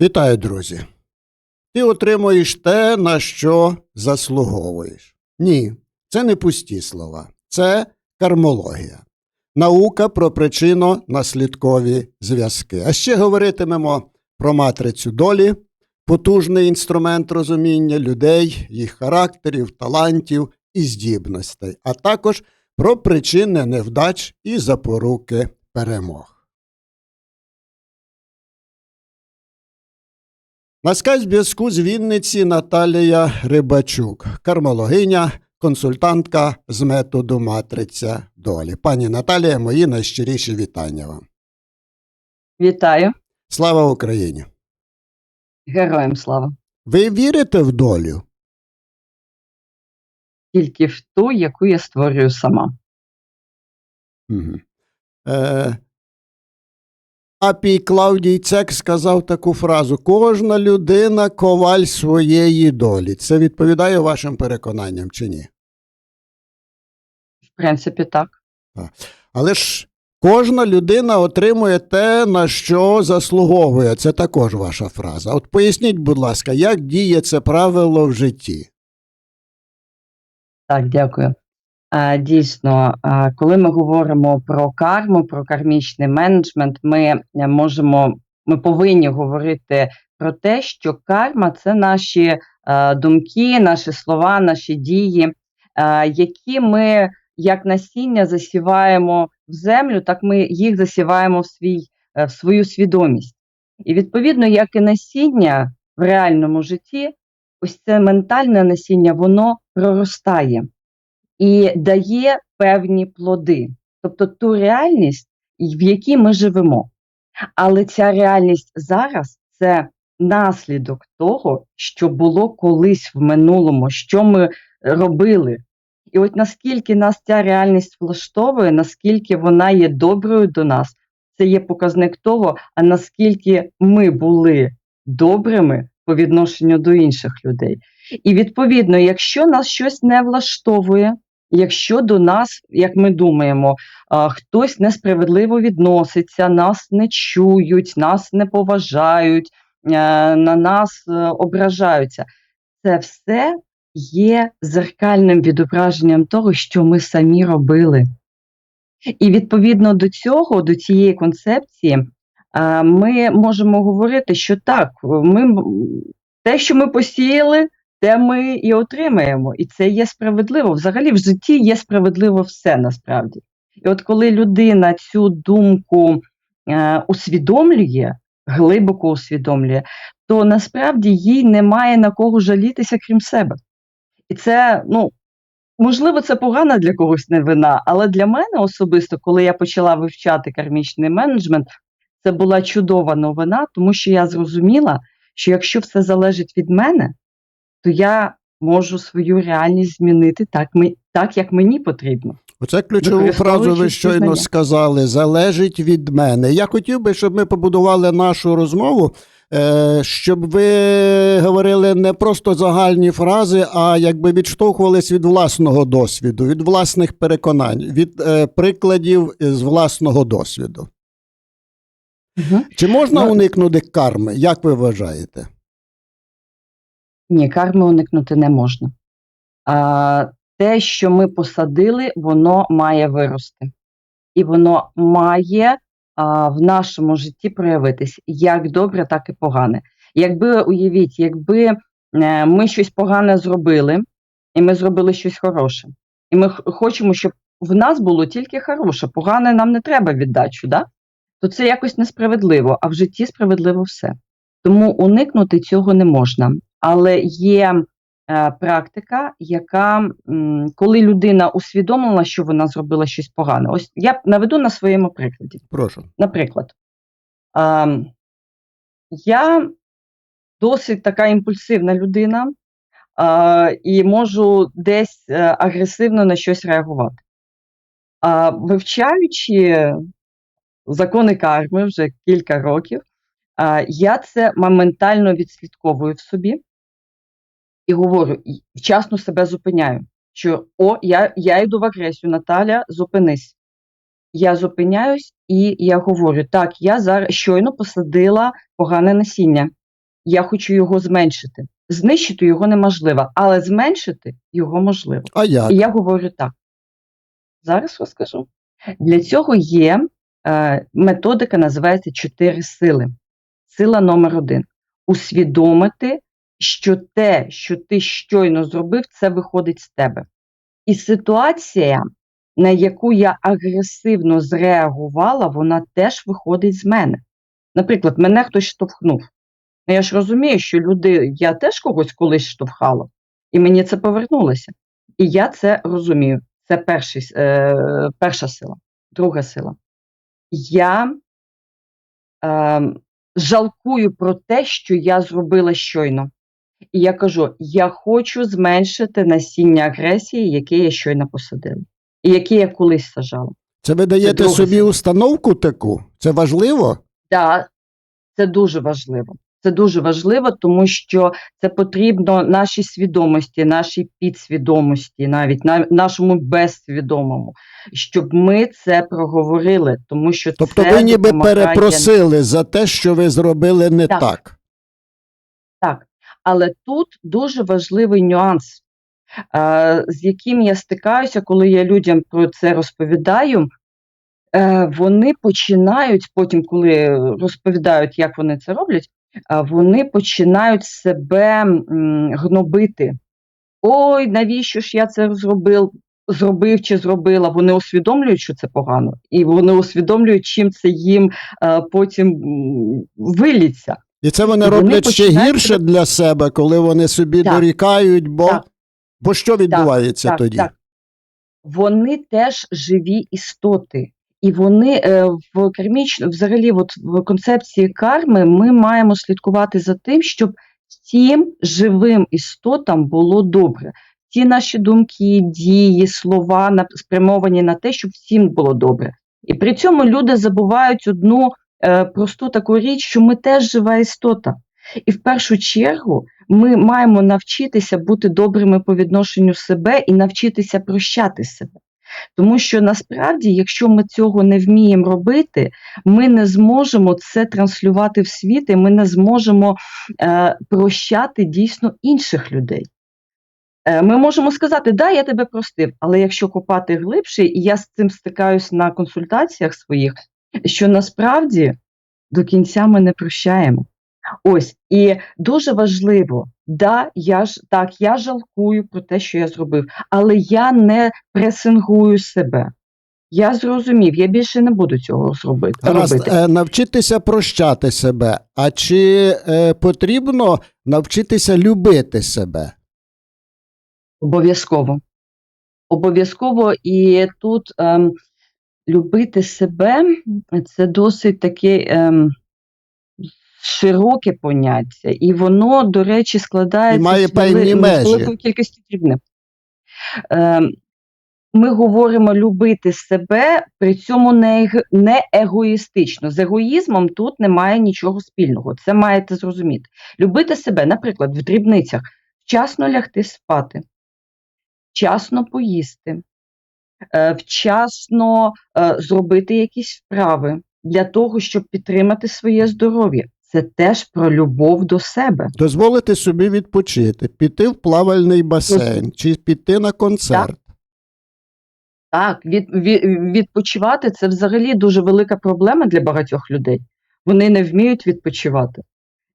Вітаю, друзі. Ти отримуєш те, на що заслуговуєш. Ні, це не пусті слова, це кармологія. Наука про причинно-наслідкові зв'язки. А ще говоритимемо про матрицю долі, потужний інструмент розуміння людей, їх характерів, талантів і здібностей, а також про причини невдач і запоруки перемог. На скайп-зв'язку з Вінниці Наталія Рибачук, кармологиня, консультантка з методу Матриця долі. Пані Наталія, мої найщиріші вітання вам. Вітаю, Слава Україні! героям слава. Ви вірите в долю? Тільки в ту, яку я створюю сама. Угу. Е, Апій Клавдій Цек сказав таку фразу: кожна людина коваль своєї долі. Це відповідає вашим переконанням чи ні? В принципі, так. Але ж кожна людина отримує те, на що заслуговує. Це також ваша фраза. От поясніть, будь ласка, як діє це правило в житті? Так, дякую. А, Дійсно, коли ми говоримо про карму, про кармічний менеджмент, ми е, можемо, ми повинні говорити про те, що карма це наші е, думки, наші слова, наші дії, е, які ми як насіння засіваємо в землю, так ми їх засіваємо в свій е, в свою свідомість. І відповідно, як і насіння в реальному житті, ось це ментальне насіння, воно проростає і дає певні плоди, тобто ту реальність, в якій ми живемо. Але ця реальність зараз це наслідок того, що було колись в минулому, що ми робили. І от наскільки нас ця реальність влаштовує, наскільки вона є доброю до нас, це є показник того, а наскільки ми були добрими по відношенню до інших людей. І відповідно, якщо нас щось не влаштовує, якщо до нас, як ми думаємо, хтось несправедливо відноситься, нас не чують, нас не поважають, е, на нас е, ображаються, це все є зеркальним відображенням того, що ми самі робили. І відповідно до цього, до цієї концепції, ми можемо говорити, що так, ми те, що ми посіяли, те ми і отримаємо. І це є справедливо. Взагалі в житті є справедливо все насправді. І от коли людина цю думку е, усвідомлює, глибоко усвідомлює, то насправді їй немає на кого жалітися, крім себе. І це, ну, можливо, це погана для когось новина, але для мене особисто, коли я почала вивчати кармічний менеджмент, це була чудова новина, тому що я зрозуміла, що якщо все залежить від мене, то я можу свою реальність змінити так, ми, так як мені потрібно. Оце ключову фразу ви щойно знання. сказали. Залежить від мене. Я хотів би, щоб ми побудували нашу розмову, е, щоб ви говорили не просто загальні фрази, а якби відштовхувались від власного досвіду, від власних переконань, від е, прикладів з власного досвіду. Угу. Чи можна Ну, уникнути карми? Як ви вважаєте? Ні, карми уникнути не можна. А, те, що ми посадили, воно має вирости. І воно має а, в нашому житті проявитись як добре, так і погане. Якби уявіть, якби е, ми щось погане зробили, і ми зробили щось хороше, і ми хочемо, щоб в нас було тільки хороше, погане нам не треба віддачу, да? то це якось несправедливо, а в житті справедливо все. Тому уникнути цього не можна. Але є е, практика, яка, коли людина усвідомила, що вона зробила щось погане. Ось я наведу на своєму прикладі. Прошу. Наприклад, ем, я досить така імпульсивна людина е, і можу десь е, агресивно на щось реагувати. А вивчаючи закони карми вже кілька років, а, я це моментально відслідковую в собі і говорю, і вчасно себе зупиняю, що о, я, я йду в агресію, Наталя, зупинись. Я зупиняюсь і я говорю: так, я зараз щойно посадила погане насіння. я хочу його зменшити. Знищити його неможливо, але зменшити його можливо. А як? І я говорю так. Зараз розкажу. Для цього є е, методика, називається чотири сили. Сила номер один усвідомити, що те, що ти щойно зробив, це виходить з тебе. І ситуація, на яку я агресивно зреагувала, вона теж виходить з мене. Наприклад, мене хтось штовхнув. Ну, Я ж розумію, що люди, я теж когось колись штовхала, і мені це повернулося. І я це розумію. Це перший, е, перша сила. Друга сила. Я е, жалкую про те, що я зробила щойно. І я кажу: я хочу зменшити насіння агресії, яке я щойно посадила, і яке я колись сажала. Це ви даєте друга собі установку таку? Це важливо? Да, це дуже важливо. Це дуже важливо, тому що це потрібно нашій свідомості, нашій підсвідомості, навіть на нашому безсвідомому, щоб ми це проговорили, тому що Тобто це ви ніби допомагає- перепросили за те, що ви зробили не Так. так. Так, але тут дуже важливий нюанс, з яким я стикаюся, коли я людям про це розповідаю. Е, вони починають потім, коли розповідають, як вони це роблять, вони починають себе гнобити. Ой, навіщо ж я це зробив, зробив чи зробила? Вони усвідомлюють, що це погано, і вони усвідомлюють, чим це їм е, потім виліться. І це вони І вони роблять ще гірше себе- для себе, коли вони собі Так. дорікають, бо, Так. бо що відбувається так, тоді? Так. Вони теж живі істоти. І вони е, в кармічно, взагалі, от в концепції карми, ми маємо слідкувати за тим, щоб всім живим істотам було добре. Ці наші думки, дії, слова спрямовані на те, щоб всім було добре. І при цьому люди забувають одну просту таку річ, що ми теж жива істота. І в першу чергу ми маємо навчитися бути добрими по відношенню себе і навчитися прощати себе. Тому що насправді, якщо ми цього не вміємо робити, ми не зможемо це транслювати в світ, і ми не зможемо е, прощати дійсно інших людей. Е, Ми можемо сказати, да, я тебе простив, але якщо копати глибше, і я з цим стикаюсь на консультаціях своїх, що насправді до кінця ми не прощаємо. Ось і дуже важливо, да, я ж так, я жалкую про те, що я зробив, але я не пресингую себе. Я зрозумів, я більше не буду цього зробити. Раз, робити. е, навчитися прощати себе. А чи е, потрібно навчитися любити себе? Обов'язково. Обов'язково, і тут ем, любити себе це досить таке ем, широке поняття, і воно, до речі, складається І має з певні межі. кількості дрібних. Ем, ми говоримо любити себе, при цьому не, не егоїстично. З егоїзмом тут немає нічого спільного. Це маєте зрозуміти. Любити себе, наприклад, в дрібницях, вчасно лягти спати, вчасно поїсти, вчасно е, зробити якісь вправи для того, щоб підтримати своє здоров'я. Це теж про любов до себе. Дозволити собі відпочити, піти в плавальний басейн чи піти на концерт. Так, від, від, відпочивати це взагалі дуже велика проблема для багатьох людей. Вони не вміють відпочивати.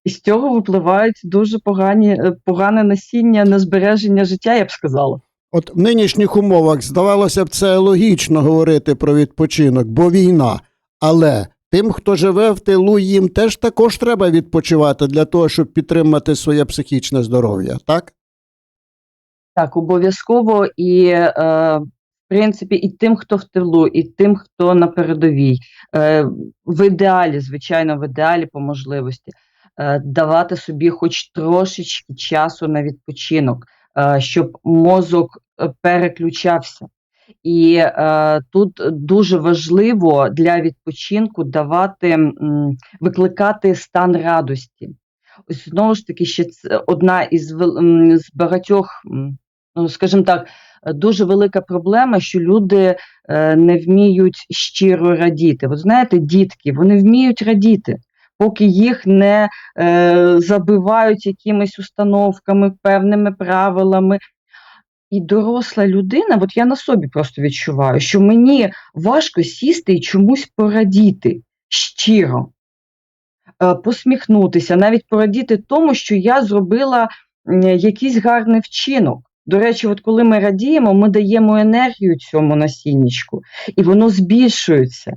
І з цього випливають дуже погані, е, погане насіння на збереження життя, я б сказала. От в нинішніх умовах здавалося б, це логічно говорити про відпочинок, бо війна. Але тим, хто живе в тилу, їм теж також треба відпочивати для того, щоб підтримати своє психічне здоров'я, так? Так, обов'язково і, е, в принципі, і тим, хто в тилу, і тим, хто на передовій. Е, в ідеалі, звичайно, в ідеалі по можливості е, давати собі хоч трошечки часу на відпочинок, щоб мозок е, переключався. І е, тут дуже важливо для відпочинку давати, м, викликати стан радості. Ось знову ж таки, ще це одна із з багатьох, ну скажімо так, е, дуже велика проблема, що люди е, не вміють щиро радіти. От знаєте, дітки, вони вміють радіти. Поки їх не е, забивають якимись установками, певними правилами. І доросла людина, от я на собі просто відчуваю, що мені важко сісти і чомусь порадіти щиро, е, посміхнутися, навіть порадіти тому, що я зробила якийсь гарний вчинок. До речі, от коли ми радіємо, ми даємо енергію цьому насіннячку, і воно збільшується.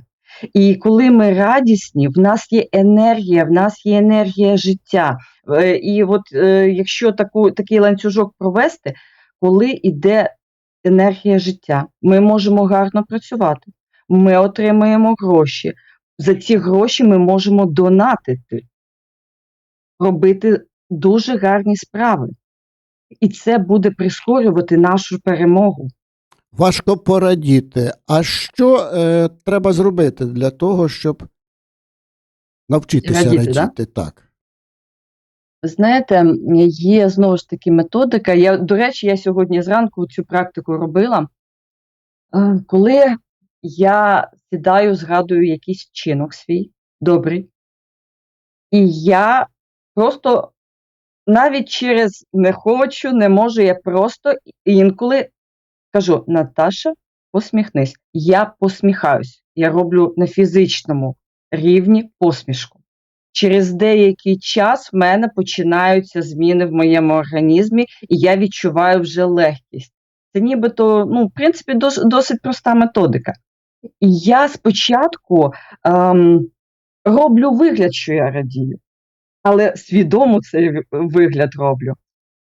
І коли ми радісні, в нас є енергія, в нас є енергія життя. Е, І от е, якщо таку, такий ланцюжок провести, коли йде енергія життя, ми можемо гарно працювати, ми отримаємо гроші. За ці гроші ми можемо донатити, робити дуже гарні справи. І це буде прискорювати нашу перемогу. Важко порадіти. А що е, треба зробити для того, щоб навчитися Радіти, радіти? да? Так. Ви Знаєте, є знову ж таки методика. Я, до речі, я сьогодні зранку цю практику робила. Е, Коли я сідаю, згадую якийсь вчинок свій добрий, і я просто навіть через не хочу, не можу, я просто інколи кажу: Наташа, посміхнись. Я посміхаюсь. Я роблю на фізичному рівні посмішку. Через деякий час в мене починаються зміни в моєму організмі, і я відчуваю вже легкість. Це нібито, ну, в принципі, дос, досить проста методика. Я спочатку ем, роблю вигляд, що я радію, але свідомо цей вигляд роблю.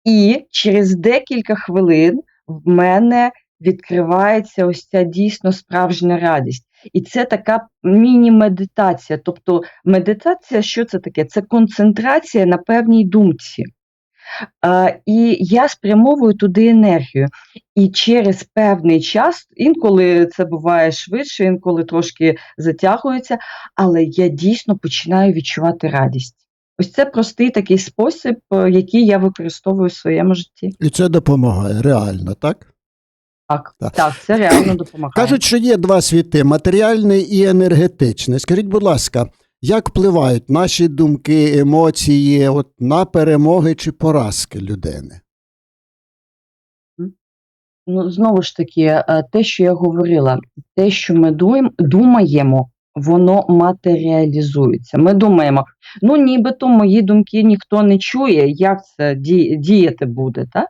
І через декілька хвилин в мене відкривається ось ця дійсно справжня радість. І це така міні-медитація. Тобто, медитація, що це таке? Це концентрація на певній думці. А, і я спрямовую туди енергію. І через певний час, інколи це буває швидше, інколи трошки затягується, але я дійсно починаю відчувати радість. Ось це простий такий спосіб, е, який я використовую в своєму житті. І це допомагає, реально, так? Так, Так. так, це реально допомагає. Кажуть, що є два світи матеріальний і енергетичний. Скажіть, будь ласка, як впливають наші думки, емоції от, на перемоги чи поразки людини? Ну, знову ж таки, е, те, що я говорила, те, що ми думаємо, воно матеріалізується. Ми думаємо, ну нібито мої думки ніхто не чує, як це діяти буде, так?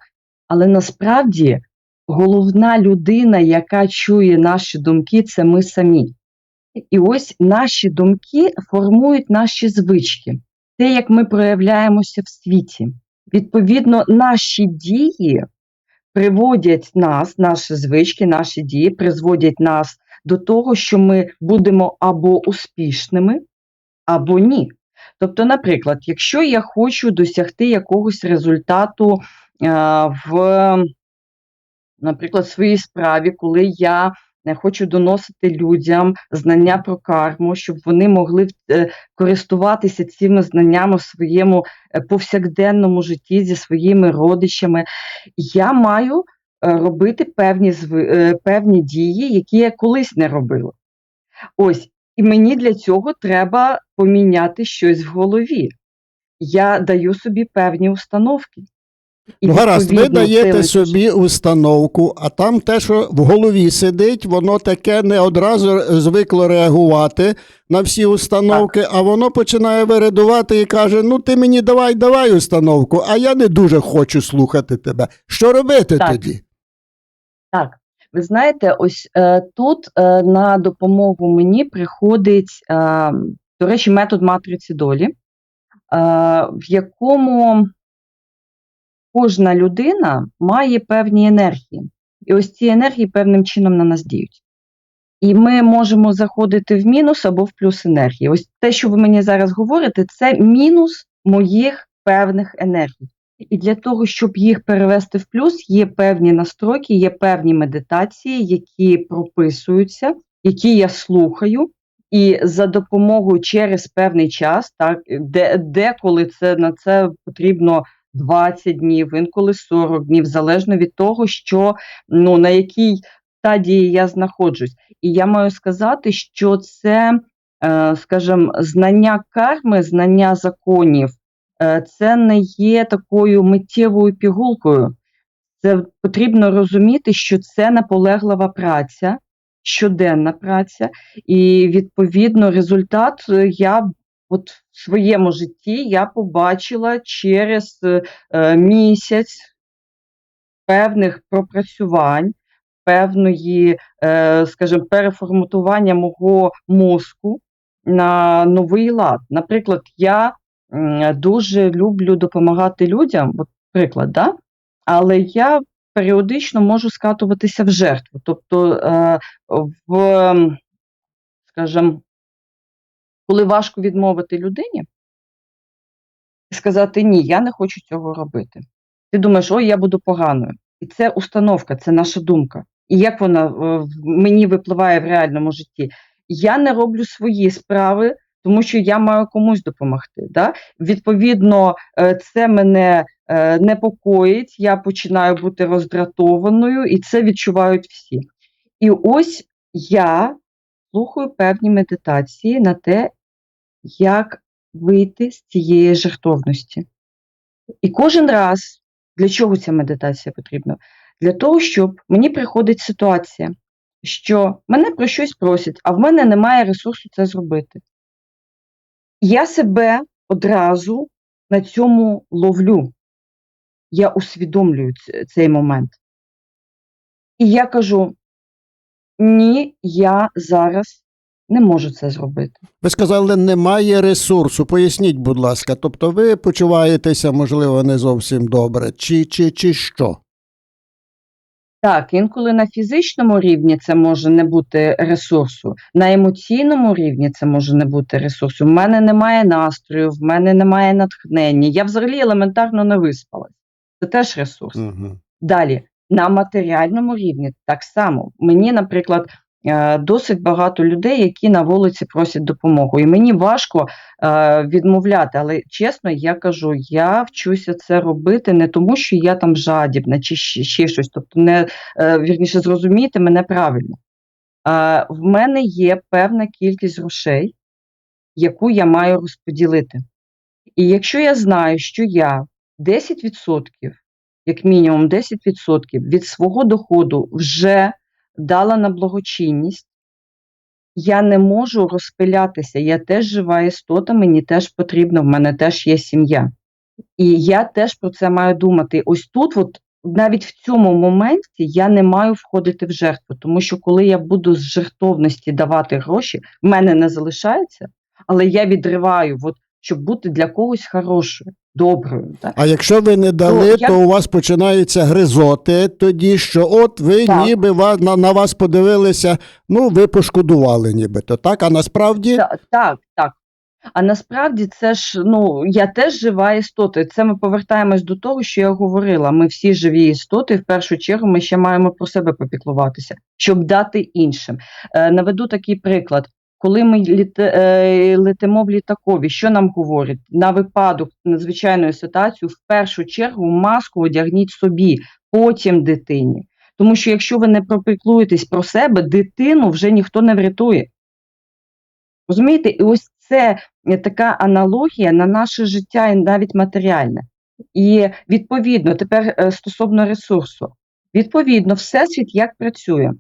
Але насправді головна людина, яка чує наші думки, це ми самі. І ось наші думки формують наші звички, те, як ми проявляємося в світі. Відповідно, наші дії приводять нас, наші звички, наші дії призводять нас до того, що ми будемо або успішними, або ні. Тобто, наприклад, якщо я хочу досягти якогось результату е, в, наприклад, своїй справі, коли я е, хочу доносити людям знання про карму, щоб вони могли е, користуватися цими знаннями в своєму повсякденному житті зі своїми родичами, я маю робити певні, е, певні дії, які я колись не робила. Ось, і мені для цього треба поміняти щось в голові. Я даю собі певні установки. І ну, гаразд, ви даєте цими- собі установку, а там те, що в голові сидить, воно таке не одразу звикло реагувати на всі установки, а воно починає виридувати і каже: Ну, ти мені давай, давай установку, а я не дуже хочу слухати тебе. Що робити Так. тоді? Так, ви знаєте, ось е, тут е, на допомогу мені приходить, е, до речі, метод матриці долі, е, в якому кожна людина має певні енергії. І ось ці енергії певним чином на нас діють. І ми можемо заходити в мінус або в плюс енергії. Ось те, що ви мені зараз говорите, це мінус моїх певних енергій. І для того, щоб їх перевести в плюс, є певні настройки, є певні медитації, які прописуються, які я слухаю. І за допомогою через певний час, так де, деколи це на це потрібно 20 днів, інколи 40 днів, залежно від того, що ну на якій стадії я знаходжусь. І я маю сказати, що це е, скажімо, знання карми, знання законів це не є такою миттєвою пігулкою. Це потрібно розуміти, що це наполеглива праця, щоденна праця, і відповідно результат е, я от в своєму житті я побачила через е, е, місяць певних пропрацювань, певної, е, скажімо, переформатування мого мозку на новий лад. Наприклад, я дуже люблю допомагати людям, от приклад, да? але я періодично можу скатуватися в жертву. Тобто, е, в, скажімо, коли важко відмовити людині сказати ні, я не хочу цього робити. Ти думаєш, ой, я буду поганою. І це установка, це наша думка. І як вона е, мені випливає в реальному житті? Я не роблю свої справи, тому що я маю комусь допомогти. Да? Відповідно, е, це мене е, непокоїть, я починаю бути роздратованою, і це відчувають всі. І ось я слухаю певні медитації на те, як вийти з цієї жертовності. І кожен раз, для чого ця медитація потрібна? Для того, щоб мені приходить ситуація, що мене про щось просять, а в мене немає ресурсу це зробити. Я себе одразу на цьому ловлю. Я усвідомлюю цей момент. І я кажу: ні, я зараз не можу це зробити. Ви сказали, немає ресурсу. Поясніть, будь ласка. Тобто ви почуваєтеся, можливо, не зовсім добре, чи, чи, чи що? Так, інколи на фізичному рівні це може не бути ресурсу, на емоційному рівні це може не бути ресурсу. В мене немає настрою, в мене немає натхнення. Я взагалі елементарно не виспалась. Це теж ресурс. Угу. Далі, на матеріальному рівні так само. Мені, наприклад, досить багато людей, які на вулиці просять допомогу. І мені важко е, відмовляти. Але чесно, я кажу, я вчуся це робити не тому, що я там жадібна чи ще, щось. Тобто, не е, вірніше, зрозумійте мене правильно. Е, в мене є певна кількість грошей, яку я маю розподілити. І якщо я знаю, що я 10%, як мінімум 10% від свого доходу вже дала на благочинність, я не можу розпилятися. Я теж жива істота, мені теж потрібно, в мене теж є сім'я. І я теж про це маю думати. Ось тут, от, навіть в цьому моменті, я не маю входити в жертву, тому що коли я буду з жертовності давати гроші, в мене не залишається, але я відриваю, от, щоб бути для когось хорошою, доброю. Так? А якщо ви не дали, Ну, я- то у вас починаються гризоти тоді, що от ви Так. ніби на, на вас подивилися, ну ви пошкодували нібито, так? А насправді Та- Так, так. А насправді це ж ну я теж жива істота. І Це ми повертаємось до того, що я говорила. Ми всі живі істоти. і В першу чергу ми ще маємо про себе попіклуватися, щоб дати іншим. Е, наведу такий приклад. Коли ми е, летимо в літакові, що нам говорять? На випадок надзвичайної ситуації, в першу чергу маску одягніть собі, потім дитині. Тому що якщо ви не пропіклуєтесь про себе, дитину вже ніхто не врятує. Розумієте, і ось це е, така аналогія на наше життя і навіть матеріальне. І відповідно, тепер е, стосовно ресурсу, відповідно, всесвіт як працює.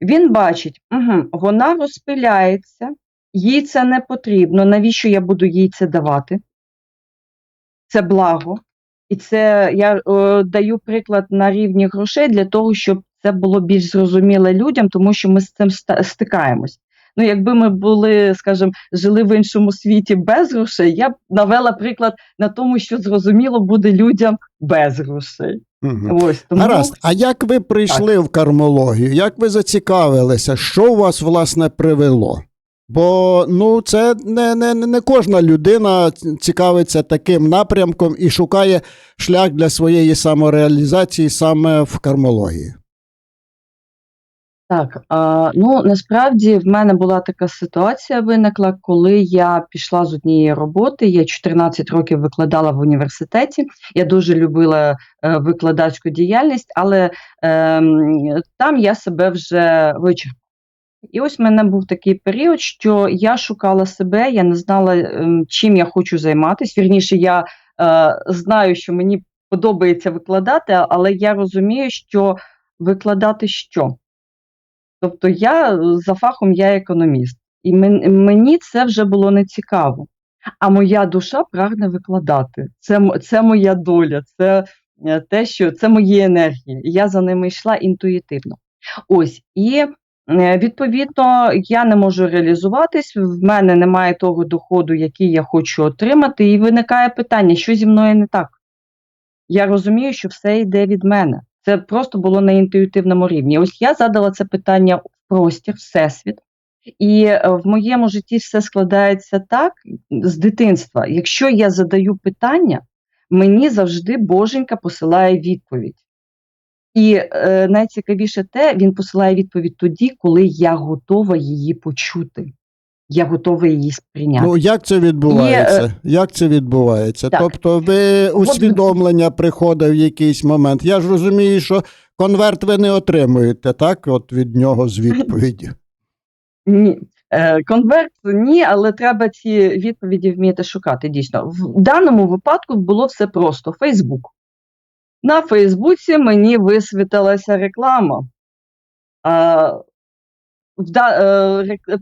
Він бачить, угу, вона розпиляється, їй це не потрібно. Навіщо я буду їй це давати? Це благо. І це я е, даю приклад на рівні грошей для того, щоб це було більш зрозуміле людям, тому що ми з цим стикаємось. Ну, якби ми були, скажімо, жили в іншому світі без грошей, я б навела приклад на тому, що зрозуміло буде людям без грошей. Мгм. Ось тому гаразд. А як ви прийшли в кармологію? Як ви зацікавилися? Що вас власне привело? Бо ну це не, не, не кожна людина цікавиться таким напрямком і шукає шлях для своєї самореалізації саме в кармології. Так, ну насправді в мене була така ситуація виникла, коли я пішла з однієї роботи. Я 14 років викладала в університеті. Я дуже любила е, викладацьку діяльність, але ем, там я себе вже вичерпала. І ось в мене був такий період, що я шукала себе, я не знала, ем, чим я хочу займатися. Вірніше, я е, знаю, що мені подобається викладати, але я розумію, що викладати що? Тобто я е, за фахом я економіст, і мені це вже було не цікаво. А моя душа прагне викладати. Це, це моя доля, це е, те, що це мої енергії. Я за ними йшла інтуїтивно. Ось і е, відповідно я не можу реалізуватись. В мене немає того доходу, який я хочу отримати, і виникає питання, що зі мною не так. Я розумію, що все йде від мене. Це просто було на інтуїтивному рівні. Ось я задала це питання в простір, всесвіт. І е, в моєму житті все складається так з дитинства. Якщо я задаю питання, мені завжди Боженька посилає відповідь. І е, найцікавіше те, він посилає відповідь тоді, коли я готова її почути. Я готова її сприйняти. Ну як це відбувається? Як це відбувається? е, так. Тобто, ви усвідомлення приходить в якийсь момент. Я ж розумію, що конверт ви не отримуєте, так? От від нього з відповіддю. Ні. Е, Конверт ні, але треба ці відповіді вміти шукати. Дійсно, в даному випадку було все просто: Фейсбук. На Фейсбуці мені висвітилася реклама. А, е,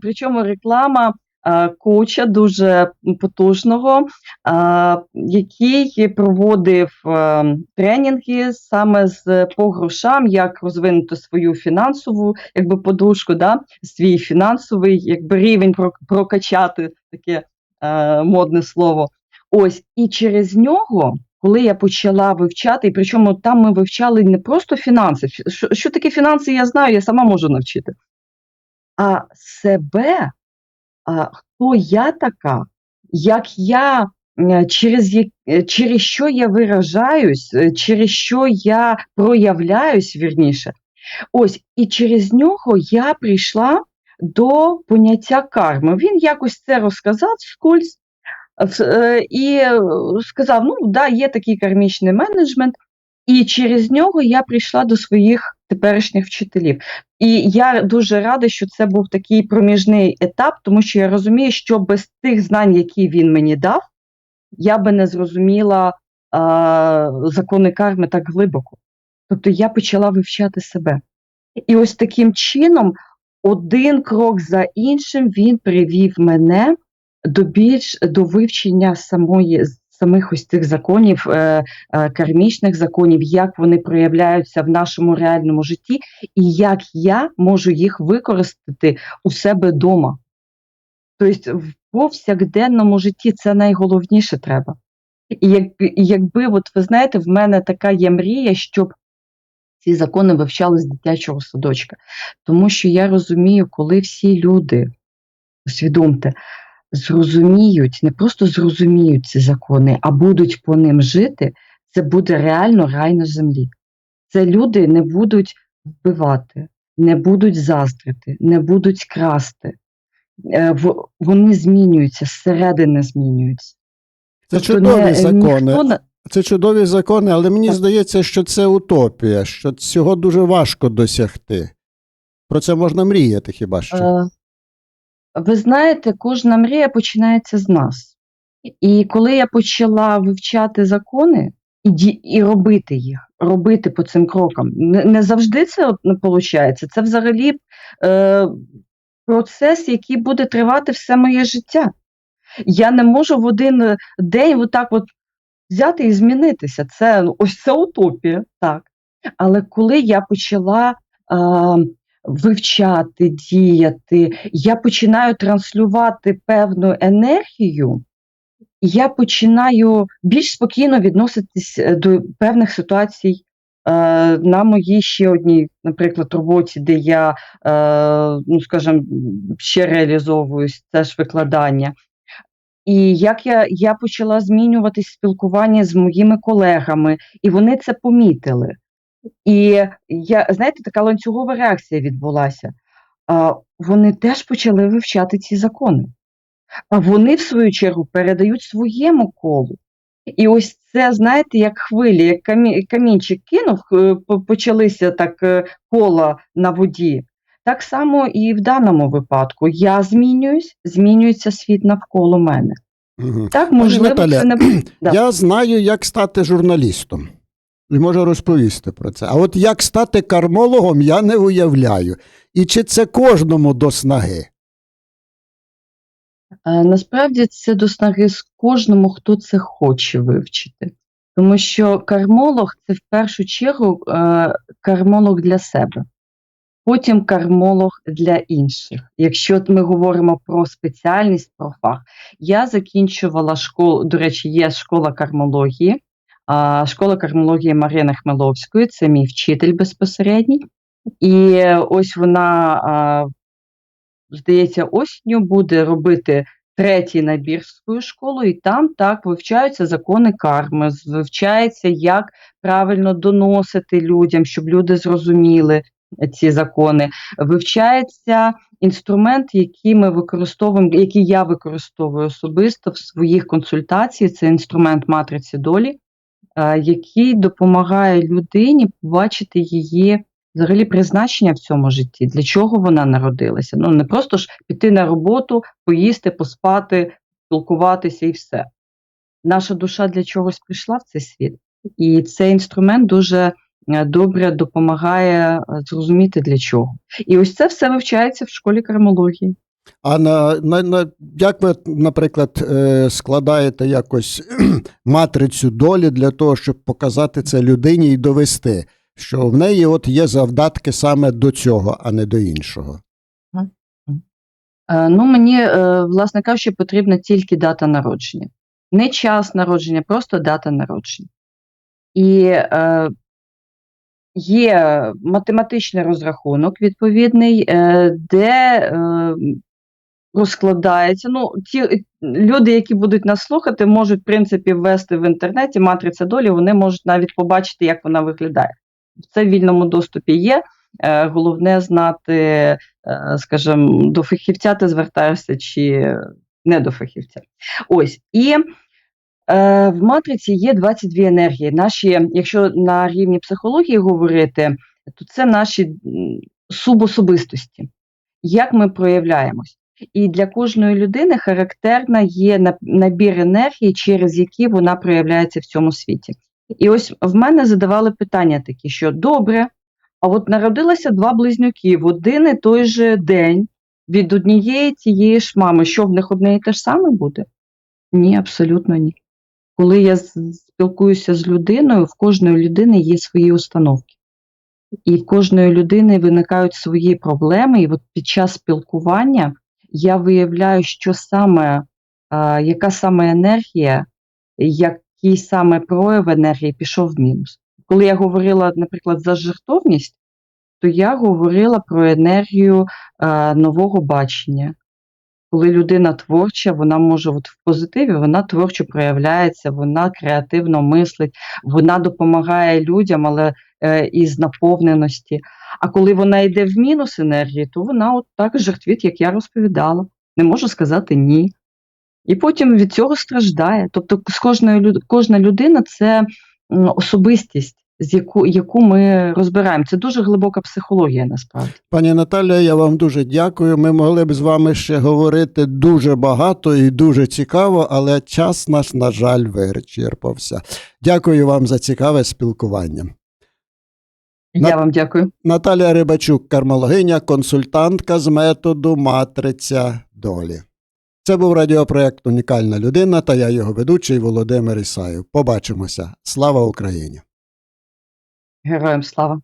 причому реклама е, коуча дуже потужного, а, який проводив е, тренінги саме з по грошам, як розвинути свою фінансову якби подушку, да, свій фінансовий якби рівень прокачати таке е, модне слово. Ось і через нього, коли я почала вивчати, і причому там ми вивчали не просто фінанси. Що, що таке фінанси, я знаю, я сама можу навчити. А себе, а, хто я така, як я, через, через що я виражаюсь, е, через що я проявляюсь вірніше. Ось, і через нього я прийшла до поняття карми. Він якось це розказав вскользь е, е, і сказав: ну, да, є такий кармічний менеджмент, і через нього я прийшла до своїх теперішніх вчителів. І я дуже рада, що це був такий проміжний етап, тому що я розумію, що без тих знань, які він мені дав, я би не зрозуміла а, закони карми так глибоко. Тобто я почала вивчати себе. І ось таким чином, один крок за іншим, він привів мене до більш до вивчення самої самих ось цих законів, е, е, кармічних законів, як вони проявляються в нашому реальному житті, і як я можу їх використати у себе вдома. Тобто, в повсякденному житті це найголовніше треба. І як, якби, от ви знаєте, в мене така є мрія, щоб ці закони вивчали з дитячого садочка. Тому що я розумію, коли всі люди, усвідомте, зрозуміють, не просто зрозуміють ці закони, а будуть по ним жити, це буде реально рай на землі. Це люди не будуть вбивати, не будуть заздрити, не будуть красти. Е, Вони змінюються, зсередини змінюються. Це Тобто чудові не- закони. ніхто Це чудові закони, але мені Так. здається, що це утопія, що цього дуже важко досягти. Про це можна мріяти хіба що. Е, Ви знаєте, кожна мрія починається з нас. І коли я почала вивчати закони і, і робити їх, робити по цим крокам, не, не завжди це виходить. Це взагалі е, процес, який буде тривати все моє життя. Я не можу в один е, день отак от взяти і змінитися. Це ну, ось це утопія, так. Але коли я почала а, вивчати, діяти, я починаю транслювати певну енергію, я починаю більш спокійно відноситись е, до певних ситуацій. е, На моїй ще одній, наприклад, роботі, де я, е, ну скажімо, ще реалізовуюсь, це ж викладання. І як я, я почала змінюватись в спілкуванні з моїми колегами, і вони це помітили. І я, знаєте, така ланцюгова реакція відбулася. А, вони теж почали вивчати ці закони. А вони, в свою чергу, передають своєму колу. І ось це, знаєте, як хвилі, як камі, камінчик кинув, е, почалися так е, кола на воді. Так само і в даному випадку я змінююсь, змінюється світ навколо мене. Угу. Так, можливо, Наталя, це не Да. Я знаю, як стати журналістом. І можу розповісти про це. А от як стати кармологом, я не уявляю. І чи це кожному до снаги? Е, Насправді це до снаги з кожному, хто це хоче вивчити. Тому що кармолог це в першу чергу е, кармолог для себе, потім кармолог для інших. Якщо ми говоримо про спеціальність, про фах, я закінчувала школу, до речі, є школа кармології, а, школа кармології Марини Хмеловської, це мій вчитель безпосередній. І ось вона, здається, осінню буде робити третій набір в свою школу, і там так вивчаються закони карми, вивчається, як правильно доносити людям, щоб люди зрозуміли ці закони. Вивчається інструмент, який ми використовуємо, який я використовую особисто в своїх консультаціях. Це інструмент матриці долі, який допомагає людині побачити її взагалі призначення в цьому житті, для чого вона народилася. Ну не просто ж піти на роботу, поїсти, поспати, спілкуватися і все. Наша душа для чогось прийшла в цей світ, і цей інструмент дуже е, добре допомагає е, зрозуміти для чого. І ось це все вивчається в школі кармології. А на, на, на як ви, наприклад, е, складаєте якось матрицю долі для того, щоб показати це людині і довести, що в неї от є завдатки саме до цього, а не до іншого? Е, Ну, мені, е, власне кажучи, потрібна тільки дата народження. Не час народження, просто дата народження. І е, є математичний розрахунок відповідний, де розкладається. Ну, ті е, люди, які будуть нас слухати, можуть, в принципі, ввести в інтернеті матриця долі, вони можуть навіть побачити, як вона виглядає. Це в вільному доступі є. Е, Головне знати, е, скажімо, до фахівця ти звертаєшся чи не до фахівця. Ось. І е, в матриці є 22 енергії. Наші, якщо на рівні психології говорити, то це наші субособистості, як ми проявляємось. І для кожної людини характерна є набір енергії, через які вона проявляється в цьому світі. І ось в мене задавали питання такі, що добре, а от народилося два близнюки в один і той же день від однієї тієї ж мами. Що в них одне і те ж саме буде? Ні, абсолютно ні. Коли я спілкуюся з людиною, в кожної людини є свої установки. І в кожної людини виникають свої проблеми, і от під час спілкування я виявляю, що саме, яка саме енергія, який саме прояв енергії пішов в мінус. Коли я говорила, наприклад, за жертовність, то я говорила про енергію нового бачення. Коли людина творча, вона може от в позитиві, вона творчо проявляється, вона креативно мислить, вона допомагає людям, але із наповненості. А коли вона йде в мінус енергії, то вона от так жертвить, як я розповідала. Не можу сказати ні. І потім від цього страждає. Тобто, з кожною люд- кожна людина це особистість, з яку, яку ми розбираємо. Це дуже глибока психологія, насправді. Пані Наталя, я вам дуже дякую. Ми могли б з вами ще говорити дуже багато і дуже цікаво, але час наш, на жаль, вичерпався. Дякую вам за цікаве спілкування. Я вам дякую. Наталія Рибачук, кармологиня, консультантка з методу Матриця долі. Це був радіопроект Унікальна людина та я його ведучий Володимир Ісаєв. Побачимося. Слава Україні! Героям слава!